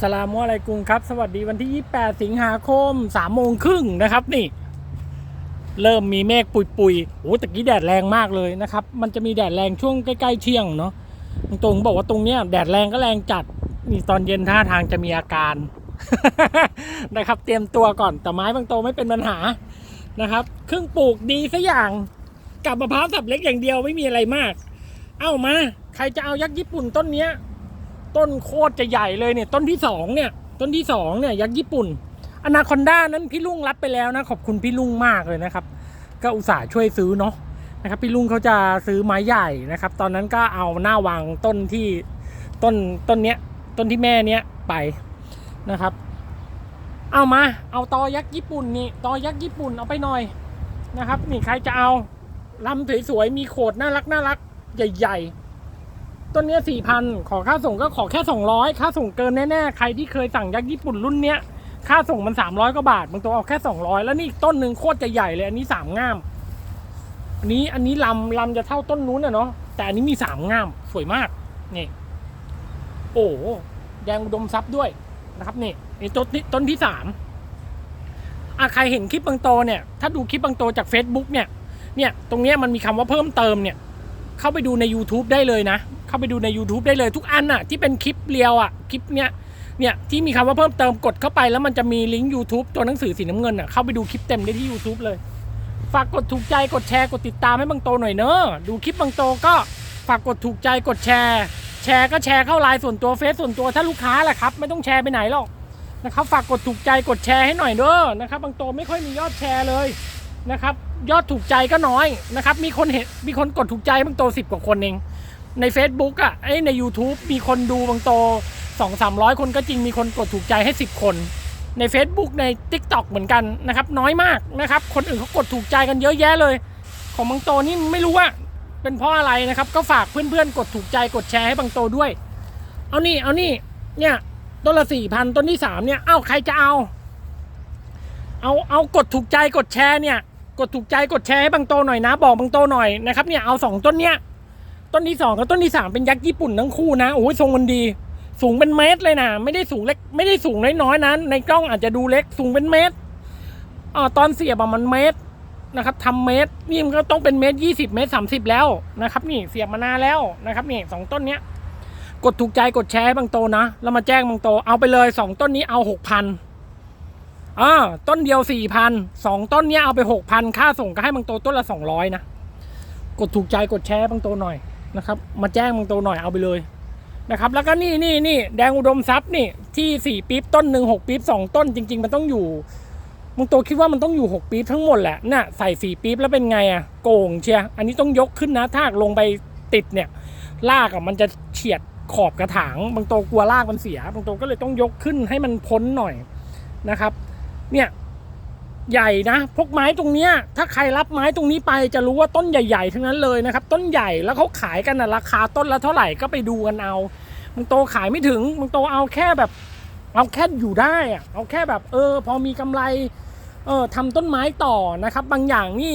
สลามุอะลัยกุมครับ สวัสดีวันที่ 28 สิงหาคม3โมงครึ่งนะครับนี่ เริ่มมีเมฆปุยๆโอ้ตะกี้แดดแรงมากเลยนะครับ มันจะมีแดดแรงช่วงใกล้ๆเที่ยงเนาะตรงบอกว่าตรงเนี้ยแดดแรงก็แรงจัดนี่ตอนเย็นท่าทางจะมีอาการนะครับ เตรียมตัวก่อนแต่ไม้บางโตไม่เป็นปัญหานะครับ เครึ่องปลูกดีสัอย่างกับมะพร้าวสับเล็กอย่างเดียวไม่มีอะไรมาก เอามา ใครจะเอายักษ์ญี่ปุ่นต้นเนี้ย ต้นโคตรจะใหญ่เลยเนี่ย ต้นที่สองเนี่ย ต้นที่สองเนี่ยยักษ์ญี่ปุ่นอนาคอนด้านั้นพี่ลุงรับไปแล้วนะ ขอบคุณพี่ลุงมากเลยนะครับ ก็อุตส่าห์ช่วยซื้อเนาะนะครับ พี่ลุงเขาจะซื้อไม้ใหญ่นะครับ ตอนนั้นก็เอาหน้าวางต้นที่ต้นต้นเนี้ยต้นที่แม่เนี้ยไปนะครับ เอามา เอาตอยักษ์ญี่ปุ่นนี่ตอยักษ์ญี่ปุ่นเอาไปหน่อยนะครับ นี่ใครจะเอาลำสวยๆมีโขดน่ารักน่ารักใหญ่ ๆ ต้นเนี้ยสี่พันขอค่าส่งก็ขอแค่สองร้อยค่าส่งเกินแน่ๆ ใครที่เคยสั่งยักษ์ญี่ปุ่นรุ่นเนี้ย ค่าส่งมันสามร้อยกว่าบาทบางตัวเอาแค่สองร้อยแล้วนี่อีกต้นหนึ่งโคตรจะใหญ่เลยอันนี้สามง่าม อันนี้อันนี้ลำลำจะเท่าต้นนู้นนะเนาะแต่อันนี้มีสามง่ามสวยมากนี่โอ้แดงอุดมทรัพย์ด้วยนะครับนี่นี่ต้นนี้ต้นที่สามอะใครเห็นคลิปบางโตเนี่ย ถ้าดูคลิปบางโตจาก Facebook เนี่ย เนี่ย ตรงเนี้ยมันมีคำว่าเพิ่มเติมเนี่ย เข้าไปดูใน YouTube ได้เลยนะ เข้าไปดูใน YouTube ได้เลยทุกอันน่ะที่เป็นคลิปเรียวอะคลิปเนี้ยเนี่ยที่มีคำว่าเพิ่มเติมกดเข้าไปแล้วมันจะมีลิงก์ YouTube ตัวหนังสือสีน้ำเงินอะเข้าไปดูคลิปเต็มได้ที่ YouTube เลย ฝากกดถูกใจกดแชร์กดติดตามให้บางโตหน่อยเนอะดูคลิปบางโตก็ฝากกดถูกใจกดแชร์ แชร์ก็แชร์เข้าไลน์ส่วนตัวเฟซส่วนตัวถ้าลูกค้าแหละครับ ไม่ต้องแชร์ไปไหนหรอกนะครับฝากกดถูกใจกดแชร์ให้หน่อยเด้อนะครับบางโตไม่ค่อยมียอดแชร์เลยนะครับยอดถูกใจก็น้อยนะครับมีคนเห็นมีคนกดถูกใจบางโตสิบกว่าคนเอง ใน Facebook อะไอใน YouTube มีคนดูบางโตสองสามร้อยคนก็จริงมีคนกดถูกใจให้สิบคน ใน Facebook ใน TikTok เหมือนกันนะครับ น้อยมากนะครับ คนอื่นเขากดถูกใจกันเยอะแยะเลย ของบางโตนี่ไม่รู้ว่าเป็นเพราะอะไรนะครับ ก็ฝากเพื่อนๆ กดถูกใจกดแชร์ให้บางโตด้วย เอานี่เอานี่เนี่ยต้นละสี่พันต้นที่สามเนี่ย เอ้าใครจะเอา เอาเอากดถูกใจกดแชร์เนี่ย กดถูกใจกดแชร์ให้บางโตหน่อยนะ บอกบางโตหน่อยนะครับเนี่ยเอาสองต้นเนี้ย ต้นที่สองกับต้นที่สามเป็นยักษ์ญี่ปุ่นทั้งคู่นะโอ้ยทรงมันดี สูงเป็นเมตรเลยนะไม่ได้สูงเล็กไม่ได้สูงน้อยๆนะในกล้องอาจจะดูเล็กสูงเป็นเมตรอ่าตอนเสียบอะมันเมตรนะครับทำเมตรนี่มันก็ต้องเป็นเมตรยี่สิบเมตรสามสิบแล้วนะครับ นี่เสียบมานานแล้วนะครับนี่สองต้นเนี้ยกดถูกใจกดแชร์ให้บางโตนะแล้วมาแจ้งบางโตเอาไปเลยสองต้นนี้เอาหกพันอ่าต้นเดียวสี่พันสองต้นเนี้ยเอาไปหกพันค่าส่งก็ให้บางโตต้นละสองร้อยนะกดถูกใจกดแชร์บางโตหน่อย นะครับ มาแจ้งบางโตหน่อยเอาไปเลยนะครับ แล้วก็นี่นี่นี่แดงอุดมทรัพย์นี่ที่สี่ปี๊บต้นหนึ่งหกปี๊บสองต้นจริง ๆ มันต้องอยู่มึงโตคิดว่ามันต้องอยู่หกปี๊บทั้งหมดแหละน่ะใส่สี่ปี๊บแล้วเป็นไงอะโกงเชียอันนี้ต้องยกขึ้นนะถ้าลงไปติดเนี่ยลากอะมันจะเฉียดขอบกระถางบางโตกลัวลากมันเสียบางโตก็เลยต้องยกขึ้นให้มันพ้นหน่อยนะครับ เนี่ย ใหญ่นะ พวกไม้ตรงเนี้ยถ้าใครรับไม้ตรงนี้ไปจะรู้ว่าต้นใหญ่ๆทั้งนั้นเลยนะครับ ต้นใหญ่แล้วเขาขายกันนะราคาต้นละเท่าไหร่ก็ไปดูกันเอามึงโตขายไม่ถึงมึงโตเอาแค่แบบ เอาแค่อยู่ได้อะเอาแค่แบบ เออ พอมีกำไร เออทำต้นไม้ต่อนะครับ บางอย่างนี่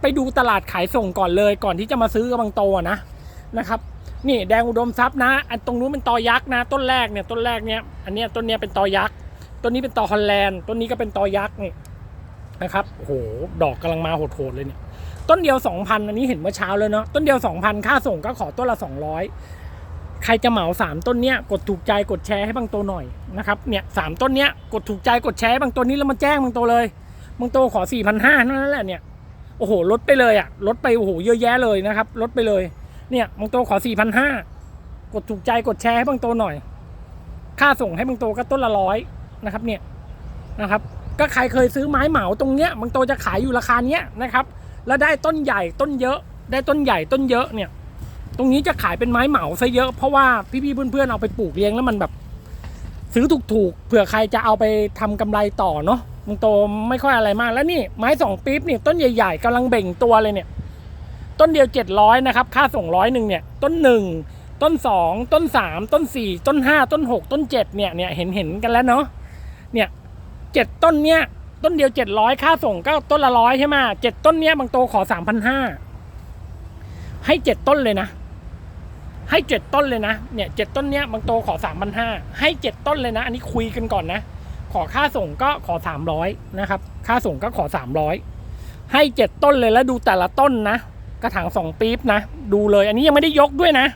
ไปดูตลาดขายส่งก่อนเลย ก่อนที่จะมาซื้อกับบางโตนะนะครับนี่แดงอุดมทรัพย์นะอันตรงนู้นเป็นตอยักษ์นะ ต้นแรกเนี่ยต้นแรกเนี่ยอันเนี้ยต้นเนี้ยเป็นตอยักษ์ต้นนี้เป็นตอฮอลแลนด์ต้นนี้ก็เป็นตอยักษ์นี่ นะครับโหดอกกำลังมาโหดๆเลยเนี่ยต้นเดียว 2,000 อันนี้เห็นเมื่อเช้าเลยเนาะต้นเดียว 2,000 ค่าส่งก็ขอต้นละ 200 ใครจะเหมาสามต้นเนี้ยกดถูกใจกดแชร์ให้บางโตหน่อยนะครับเนี่ยสามต้นเนี้ยกดถูกใจกดแชร์บางตัวนี้แล้วมาแจ้งบางโตเลยบางโตขอสี่พันห้านั่นแหละเนี่ยโอ้โหลดไปเลยอะลดไปโอ้โหเยอะแยะเลยนะครับลดไปเลยเนี่ยบางโตขอสี่พันห้ากดถูกใจกดแชร์ให้บางโตหน่อย ค่าส่งให้บางโตก็ต้นละร้อยนะครับเนี่ยนะครับ ก็ใครเคยซื้อไม้เหมาตรงเนี้ยบางโตจะขายอยู่ราคาเนี้ยนะครับ แล้วได้ต้นใหญ่ต้นเยอะ ได้ต้นใหญ่ต้นเยอะเนี่ย ตรงนี้จะขายเป็นไม้เหมาซะเยอะเพราะว่าพี่ๆเพื่อนๆเอาไปปลูกเลี้ยงแล้วมันแบบ ซื้อถูกๆเผื่อใครจะเอาไปทำกำไรต่อเนาะมึงโตไม่ค่อยอะไรมากแล้วนี่ไม้สองปี๊บเนี่ยต้นใหญ่ๆกำลังเบ่งตัวเลยเนี่ย ต้นเดียวเจ็ดร้อยนะครับค่าส่งร้อยหนึ่งเนี่ยต้นหนึ่งต้นสองต้นสามต้นสี่ต้นห้าต้นหกต้นเจ็ดเนี่ยเนี่ยเห็นเห็นกันแล้วเนาะเนี่ย เจ็ดต้นเนี้ย ต้นเดียวเจ็ดร้อยค่าส่งก็ต้นละร้อยใช่ไหมเจ็ดต้นเนี้ยบางโตขอสามพันห้าให้เจ็ดต้นเลยนะ ให้เจ็ดต้นเลยนะ เนี่ยเจ็ดต้นเนี้ยบางโตขอสามพันห้าให้เจ็ดต้นเลยนะ อันนี้คุยกันก่อนนะ ขอค่าส่งก็ขอสามร้อยนะครับ ค่าส่งก็ขอสามร้อยให้เจ็ดต้นเลยแล้วดูแต่ละต้นนะ กระถางสองปี๊บนะ ดูเลย อันนี้ยังไม่ได้ยกด้วยนะ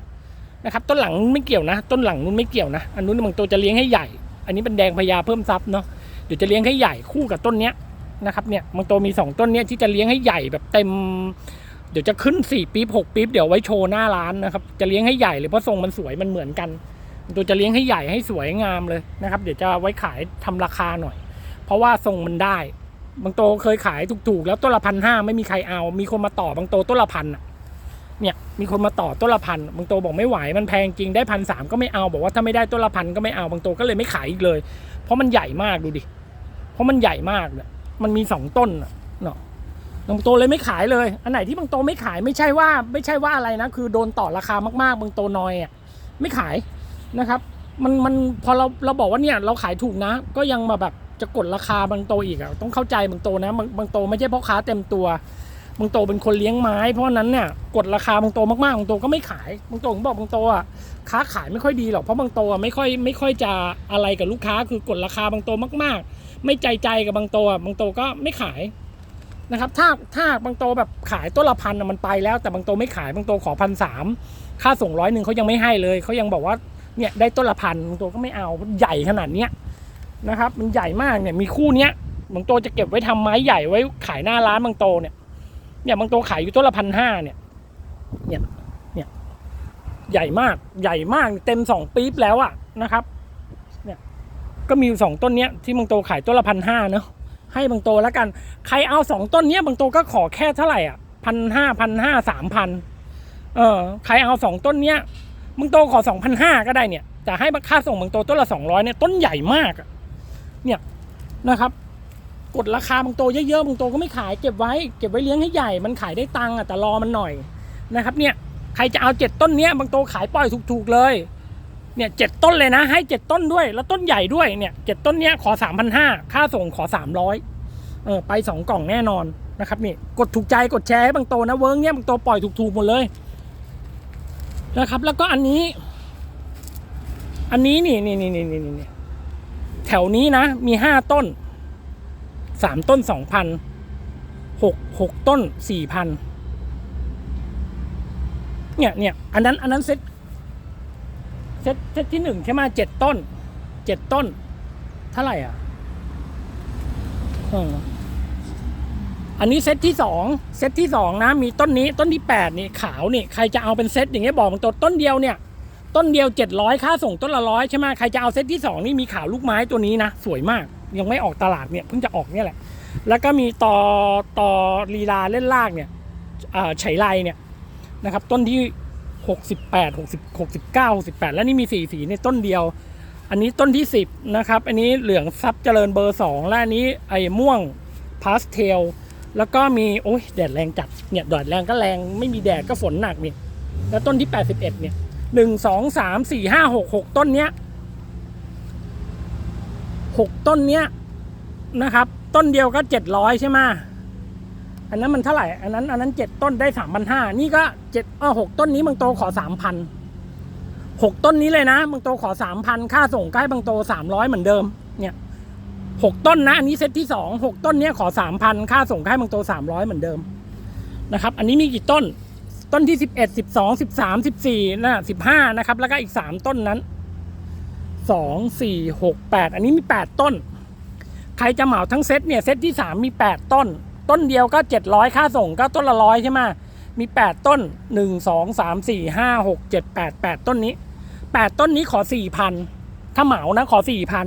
นะครับต้นหลังไม่เกี่ยวนะ ต้นหลังนู้นไม่เกี่ยวนะ อันนู้นบางตัวจะเลี้ยงให้ใหญ่ อันนี้เป็นแดงพญาเพิ่มซับเนาะ ดี๋ยวจะเลี้ยงให้ใหญ่คู่กับต้นเนี้ยนะครับเนี่ยบางตัวมีสองต้นเนี้ยที่จะเลี้ยงให้ใหญ่แบบเต็ม เดี๋ยวจะขึ้นสี่ปี๊บหกปี๊บเดี๋ยวไว้โชว์หน้าร้านนะครับจะเลี้ยงให้ใหญ่เลยเพราะทรงมันสวยมันเหมือนกัน ตัวจะเลี้ยงให้ใหญ่ให้สวยงามเลยนะครับ เดี๋ยวจะไว้ขายทำราคาหน่อย เพราะว่าทรงมันได้บางโตเคยขายถูกๆ แล้วต้นละพันห้าไม่มีใครเอา มีคนมาต่อบางโตต้นละพันอะเนี่ยมีคนมาต่อต้นละพันบางโตบอกไม่ไหวมันแพงจริงได้พันสามก็ไม่เอาบอกว่าถ้าไม่ได้ต้นละพันก็ไม่เอาบางโตก็เลยไม่ขายอีกเลย เพราะมันใหญ่มากดูดิ เพราะมันใหญ่มากเลยมันมีสองต้นเนาะบางตัวเลยไม่ขายเลย อันไหนที่บางตัวไม่ขายไม่ใช่ว่าไม่ใช่ว่าอะไรนะ คือโดนต่อราคามากๆ บางตัวน้อยอะไม่ขายนะครับ มันมันพอเราเราบอกว่าเนี่ยเราขายถูกนะ ก็ยังมาแบบจะกดราคาบางตัวอีกอะต้องเข้าใจบางตัวนะบางบางตัวไม่ใช่พ่อค้าเต็มตัว บางโตเป็นคนเลี้ยงไม้ เพราะนั้นเนี่ยกดราคาบางโตมากๆบางโตก็ไม่ขายบางโตผมบอกบางโตอะค้าขายไม่ค่อยดีหรอกเพราะบางโตอะไม่ค่อยไม่ค่อยจะอะไรกับลูกค้า คือกดราคาบางโตมากๆ ไม่ใจใจกับบางโตอะบางโตก็ไม่ขายนะครับถ้าถ้าบางโตแบบขายต้นละพันมันไปแล้ว แต่บางโตไม่ขายบางโตขอพันสามค่าส่งร้อยหนึ่งเขายังไม่ให้เลยเขายังบอกว่าเนี่ยได้ต้นละพันบางโตก็ไม่เอาใหญ่ขนาดเนี้ยนะครับมันใหญ่มากเนี่ยมีคู่เนี้ยบางโตจะเก็บไว้ทำไม้ใหญ่ไว้ขายหน้าร้านบางโตเนี่ย เนี่ยบางตัวขายอยู่ต้นละพันห้าเนี่ย เนี่ย เนี่ย ใหญ่มาก ใหญ่มาก เต็มสองปี๊บแล้วอะนะครับ เนี่ย ก็มีอยู่สองต้นเนี้ยที่บางตัวขายต้นละพันห้าเนอะให้บางตัวแล้วกัน ใครเอาสองต้นเนี้ยบางตัวก็ขอแค่เท่าไหร่อะพันห้าพันห้าสามพัน เออ ใครเอาสองต้นเนี้ยบางตัวขอสองพันห้าก็ได้เนี่ยแต่ให้ค่าส่งบางตัวต้นละสองร้อยเนี่ยต้นใหญ่มากอะเนี่ยนะครับ กดราคาบางโตเยอะๆบางโตก็ไม่ขายเก็บไว้เก็บไว้เลี้ยงให้ใหญ่มันขายได้ตังค์อะแต่รอมันหน่อยนะครับเนี่ยใครจะเอาเจ็ดต้นเนี้ยบางโตขายปล่อยถูกๆเลยเนี่ยเจ็ดต้นเลยนะ ให้เจ็ดต้นด้วย แล้วต้นใหญ่ด้วยเนี่ยเจ็ดต้นเนี้ยขอสามพันห้าค่าส่งขอสามร้อยเออไปสองกล่องแน่นอนนะครับนี่กดถูกใจกดแชร์ให้บางโตนะเวิร์กเนี้ยบางโตปล่อยถูกๆหมดเลยนะครับ แล้วก็อันนี้ อันนี้นี่นี่นี่นี่นี่แถวนี้นะ มีห้าต้น สามต้นสองพันหกหกต้นสี่พันเนี่ยเนี่ยอันนั้นอันนั้นเซตเซตเซตที่หนึ่งใช่ไหมเจ็ดต้นเจ็ดต้น เท่าไหร่อะอออันนี้เซตที่สองเซตที่สองนะ มีต้นนี้ต้นที่แปดนี่ขาวนี่ใครจะเอาเป็นเซตอย่างเงี้ยบอกมันตัวต้นเดียวเนี่ย ต้นเดียวเจ็ดร้อยค่าส่งต้นละร้อยใช่ไหมใครจะเอาเซตที่สองนี่มีขาวลูกไม้ตัวนี้นะ สวยมาก ยังไม่ออกตลาดเนี่ยเพิ่งจะออกเนี่ยแหละ แล้วก็มีต่อต่อลีลาเล่นลากเนี่ยไฉไลเนี่ยนะครับต้นที่หกสิบแปดหกสิบหกสิบเก้าหกสิบแปดแล้วนี่มีสี่สีในต้นเดียว อันนี้ต้นที่สิบนะครับอันนี้เหลืองซับเจริญเบอร์สองและอันนี้ไอ้ม่วงพาสเทลแล้วก็มีโอ้ยแดดแรงจัดเนี่ยแดดแรงก็แรงไม่มีแดดก็ฝนหนักเนี่ยแล้วต้นที่แปดสิบเอ็ดเนี่ยหนึ่งสองสามสี่ห้าหกหกต้นเนี้ย หกต้นเนี้ยนะครับ ต้นเดียวก็เจ็ดร้อยใช่ไหมอันนั้นมันเท่าไหร่ อันนั้นอันนั้นเจ็ดต้นได้สามพันห้านี่ก็เจ็ดเออหกต้นนี้บางโตขอสามพันหกต้นนี้เลยนะบางโตขอสามพันค่าส่งใกล้บางโตสามร้อยเหมือนเดิมเนี่ยหกต้นนะอันนี้เซตที่สองหกต้นเนี้ยขอสามพันค่าส่งใกล้บางโตสามร้อยเหมือนเดิมนะครับอันนี้มีกี่ต้นต้นที่สิบเอ็ดสิบสองสิบสามสิบสี่นะสิบห้านะครับ แล้วก็อีกสามต้นนั้น สองสี่หกแปดอันนี้มีแปดต้น ใครจะเหมาทั้งเซตเนี่ย เซตที่สามมีแปดต้น ต้นเดียวก็เจ็ดร้อยค่าส่งก็ต้นละร้อยใช่ไหมมีแปดต้นหนึ่งสองสามสี่ห้าหกเจ็ดแปดแปดต้นนี้แปดต้นนี้ขอสี่พันถ้าเหมานะขอสี่พัน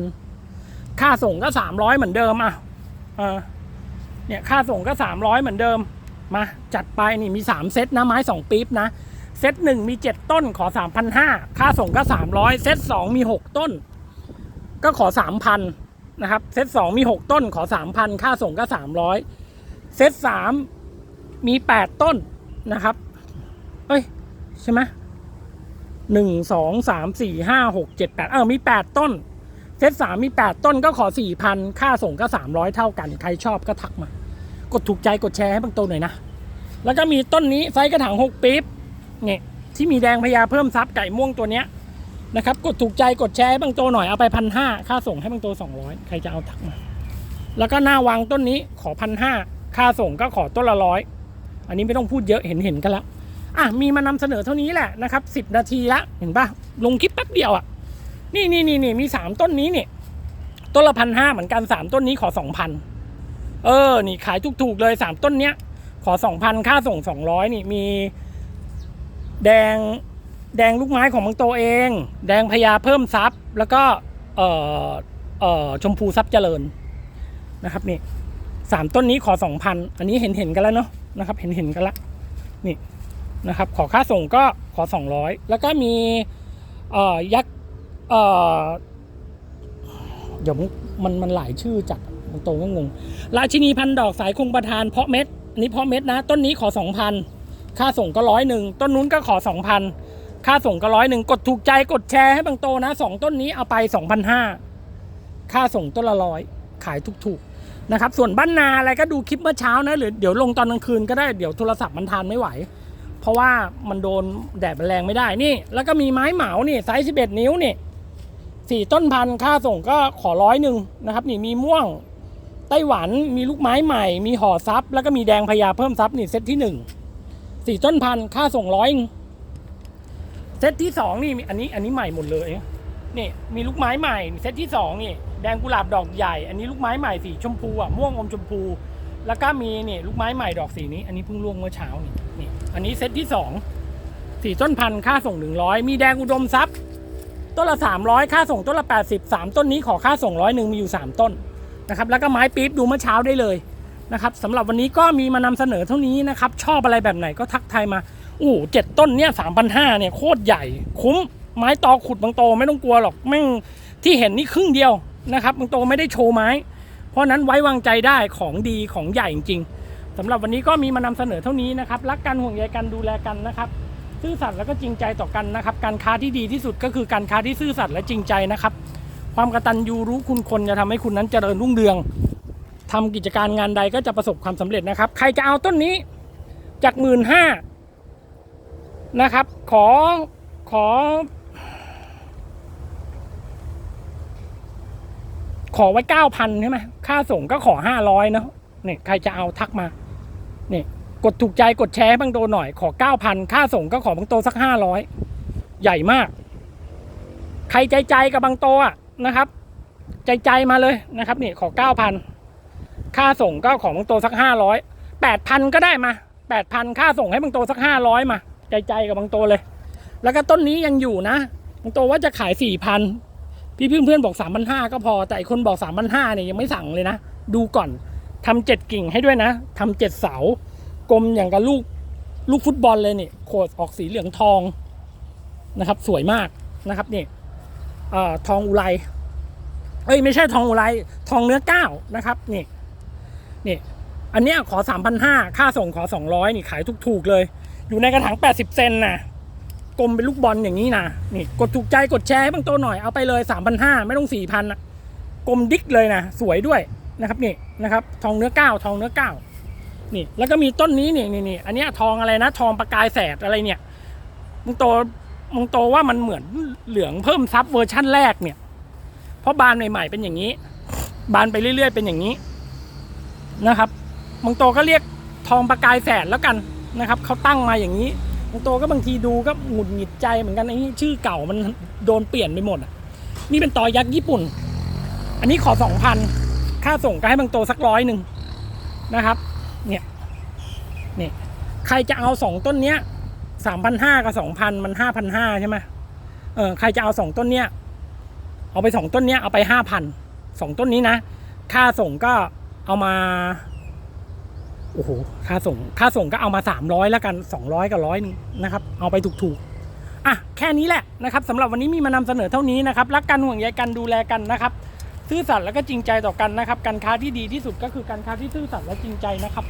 ค่าส่งก็สามร้อยเหมือนเดิมอะเนี่ยค่าส่งก็สามร้อยเหมือนเดิม มา จัดไปนี่มีสามเซตนะไม้สองปี๊บนะ เซตหนึ่งมีเจ็ดต้นขอสามพันห้าค่าส่งก็สามร้อยเซตสองมีหกต้น ก็ขอสามพันนะครับ เซตสองมีหกต้นขอสามพันค่าส่งก็สามร้อยเซตสามมีแปดต้นนะครับเอ้ยใช่ไหมหนึ่งสองสามสี่ห้าหกเจ็ดแปดเออมีแปดต้น เซตสามมีแปดต้นก็ขอสี่พันค่าส่งก็สามร้อยเท่ากัน ใครชอบก็ทักมา กดถูกใจกดแชร์ให้บางตัวหน่อยนะ แล้วก็มีต้นนี้ไซส์กระถางหกปี๊บ เนี่ยที่มีแดงพญาเพิ่มซับไก่ม่วงตัวเนี้ยนะครับ กดถูกใจกดแชร์ให้บางโตหน่อยเอาไปพันห้าค่าส่งให้บางโตสองร้อยใครจะเอาทักมา แล้วก็หน้าวางต้นนี้ขอพันห้าค่าส่งก็ขอต้นละร้อยอันนี้ไม่ต้องพูดเยอะเห็นเห็นกันละอะมีมานำเสนอเท่านี้แหละนะครับสิบนาทีละเห็นปะลงคลิปแป๊บเดียวอะนี่นี่นี่นี่มีสามต้นนี้นี่ต้นละพันห้าเหมือนกันสามต้นนี้ขอสองพันเออ นี่ขายถูกๆเลยสามต้นเนี้ยขอสองพันค่าส่งสองร้อยนี่มี แดงแดงลูกไม้ของบางโตเอง แดงพญาเพิ่มซับแล้วก็เอ่อเอ่อชมพูซับเจริญนะครับนี่สามต้นนี้ขอสองพันอันนี้เห็นเห็นกันแล้วเนาะนะครับเห็นเห็นกันละนี่นะครับขอค่าส่งก็ขอสองร้อยแล้วก็มีเอ่อยักษ์เอ่อเดี๋ยวมันมันหลายชื่อจัดบางโตก็งงราชินีพันดอกสายคงประทานเพาะเม็ดอันนี้เพาะเม็ดนะ ต้นนี้ขอสองพัน ค่าส่งก็ร้อยหนึ่งต้นนู้นก็ขอสองพันค่าส่งก็ร้อยหนึ่งกดถูกใจกดแชร์ให้บางโตนะสองต้นนี้เอาไปสองพันห้าค่าส่งต้นละร้อยขายถูกๆนะครับ ส่วนบ้านนาอะไรก็ดูคลิปเมื่อเช้านะหรือเดี๋ยวลงตอนกลางคืนก็ได้เดี๋ยวโทรศัพท์มันทานไม่ไหว เพราะว่ามันโดนแดดแรงไม่ได้นี่ แล้วก็มีไม้เหมานี่ไซส์สิบเอ็ดนิ้วนี่สี่ต้นพันค่าส่งก็ขอร้อยหนึ่งนะครับ นี่มีม่วงไต้หวันมีลูกไม้ใหม่ มีห่อซับแล้วก็มีแดงพญาเพิ่มซับนี่เซตที่หนึ่ง สี่ต้นพันค่าส่งร้อยเซตที่สองนี่อันนี้อันนี้ใหม่หมดเลยนี่มีลูกไม้ใหม่เซตที่สองนี่แดงกุหลาบดอกใหญ่ อันนี้ลูกไม้ใหม่สีชมพูอะม่วงอมชมพู แล้วก็มีนี่ลูกไม้ใหม่ดอกสีนี้ อันนี้เพิ่งร่วงเมื่อเช้านี่นี่อันนี้เซตที่สองสี่ต้นพันค่าส่งหนึ่งร้อยมีแดงอุดมทรัพย์ต้นละสามร้อยค่าส่งต้นละแปดสิบสามต้นนี้ขอค่าส่งร้อยหนึ่งมีอยู่สามต้นนะครับแล้วก็ไม้ปี๊บดูเมื่อเช้าได้เลย นะครับสำหรับวันนี้ก็มีมานำเสนอเท่านี้นะครับ ชอบอะไรแบบไหนก็ทักทายมาอู้เจ็ดต้นเนี่ยสามพันห้าเนี่ยโคตรใหญ่ คุ้มไม้ตอขุดบางโตไม่ต้องกลัวหรอกแม่งที่เห็นนี่ครึ่งเดียวนะครับบางโตไม่ได้โชว์ไม้ เพราะนั้นไว้วางใจได้ของดีของใหญ่จริงๆสำหรับวันนี้ก็มีมานำเสนอเท่านี้นะครับรักกันห่วงใยกันดูแลกันนะครับซื่อสัตย์แล้วก็จริงใจต่อกันนะครับการค้าที่ดีที่สุดก็คือการค้าที่ซื่อสัตย์และจริงใจนะครับ ความกตัญญูรู้คุณคนจะทำให้คุณนั้นเจริญรุ่งเรือง ทำกิจการงานใดก็จะประสบความสำเร็จนะครับ ใครจะเอาต้นนี้จากหมื่นห้านะครับ ขอขอ ขอไว้เก้าพันใช่ไหมค่าส่งก็ขอห้าร้อยเนาะเนี่ยใครจะเอาทักมาเนี่ยกดถูกใจกดแชร์บางโตหน่อยขอเก้าพันค่าส่งก็ขอบางโตสักห้าร้อยใหญ่มาก ใครใจใจกับบางโตอะนะครับ ใจใจมาเลยนะครับเนี่ยขอเก้าพัน ค่าส่งก็ของบางโตสักห้าร้อยแปดพันก็ได้มาแปดพันค่าส่งให้บางโตสักห้าร้อยมาใจใจกับบางโตเลย แล้วก็ต้นนี้ยังอยู่นะบางโตว่าจะขายสี่พันพี่เพื่อนเพื่อนๆบอกสามพันห้าก็พอแต่อีกคนบอกสามพันห้าเนี่ยยังไม่สั่งเลยนะ ดูก่อนทำเจ็ดกิ่งให้ด้วยนะทำเจ็ดเสากลมอย่างกับลูกลูกฟุตบอลเลยนี่โคดออกสีเหลืองทองนะครับ สวยมากนะครับนี่อทองอุไรเอ้ยไม่ใช่ทองอุไรทองเนื้อก้าวนะครับนี่ นี่อันเนี้ยขอสามพันห้าค่าส่งขอสองร้อยนี่ขายถูกๆเลย อยู่ในกระถางแปดสิบเซนนะกลมเป็นลูกบอลอย่างนี้นะนี่กดถูกใจกดแชร์ให้บางตัวหน่อยเอาไปเลยสามพันห้าไม่ต้องสี่พันะกลมดิ๊กเลยนะสวยด้วยนะครับนี่นะครับ ทองเนื้อก้าวทองเนื้อก้าวนี่แล้วก็มีต้นนี้นี่นี่นี่อันเนี้ยทองอะไรนะ ทองประกายแสดอะไรเนี่ยมึงโตมองโตว่ามันเหมือนเหลืองเพิ่มซับเวอร์ชั่นแรกเนี่ย เพราะบานใหม่ๆเป็นอย่างนี้ บานไปเรื่อยๆเป็นอย่างนี้ นะครับมองโตก็เรียกทองประกายแสดแล้วกันนะครับเขาตั้งมาอย่างนี้มองโตก็บางทีดูก็หงุดหงิดใจเหมือนกันไอ้นี่ชื่อเก่ามันโดนเปลี่ยนไปหมดนี่เป็นตอยักษ์ญี่ปุ่น อันนี้ขอสองพันค่าส่งก็ให้บางโตสักร้อยหนึ่งนะครับเนี่ยเนี่ยใครจะเอาสองต้นเนี้ยสามพันห้ากับสองพันมันห้าพันห้าใช่ไหมเออใครจะเอาสองต้นเนี้ยเอาไปสองต้นเนี้ยเอาไปห้าพันสองต้นนี้นะ ค่าส่งก็ เอามาโอ้โหค่าส่งค่าส่งก็เอามาสามร้อยแล้วกันสองร้อยกับร้อยนึงนะครับ เอาไปถูกๆอะแค่นี้แหละนะครับสำหรับวันนี้มีมานำเสนอเท่านี้นะครับรักกันห่วงใยกันดูแลกันนะครับ ซื่อสัตย์แล้วก็จริงใจต่อกันนะครับ การค้าที่ดีที่สุดก็คือการค้าที่ซื่อสัตย์และจริงใจนะครับ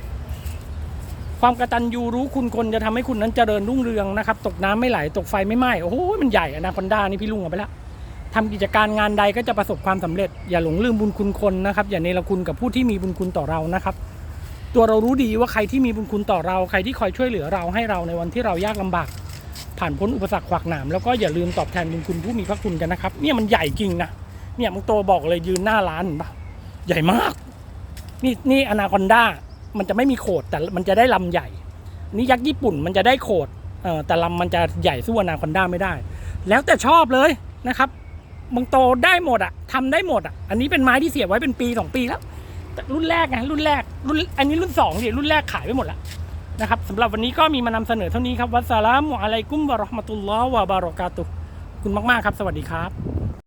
ความกระตัญญูรู้คุณคนจะทำให้คุณนั้นเจริญรุ่งเรืองนะครับ ตกน้ำไม่ไหลตกไฟไม่ไหม้โอ้โหมันใหญ่อนาคอนดานี่พี่ลุงเอาไปแล้ว ทำกิจการงานใดก็จะประสบความสำเร็จ อย่าหลงลืมบุญคุณคนนะครับ อย่าเนรคุณกับผู้ที่มีบุญคุณต่อเรานะครับ ตัวเรารู้ดีว่าใครที่มีบุญคุณต่อเรา ใครที่คอยช่วยเหลือเราให้เราในวันที่เรายากลำบาก ผ่านพ้นอุปสรรคขวากหนามแล้วก็อย่าลืมตอบแทนบุญคุณผู้มีพระคุณกันนะครับ เนี่ยมันใหญ่จริงนะเนี่ยมึงโตบอกเลยยืนหน้าร้านปะใหญ่มาก นี่นี่อนาคอนด้ามันจะไม่มีโขดแต่มันจะได้ลำใหญ่ นี่ยักษ์ญี่ปุ่นมันจะได้โขดเออแต่ลำมันจะใหญ่สู้อนาคอนด้าไม่ได้ แล้วแต่ชอบเลยนะครับ บางโตได้หมดอะทำได้หมดอะอันนี้เป็นไม้ที่เสียบไว้เป็นปีสองปีแล้วรุ่นแรกไงรุ่นแรกรุ่นอันนี้รุ่นสองสิรุ่นแรกขายไปหมดแล้วนะครับสำหรับวันนี้ก็มีมานำเสนอเท่านี้ครับวัสสลามุอะลัยกุมวะราะห์มะตุลลอฮ์วะบารอกาตุคุณมากๆครับ สวัสดีครับ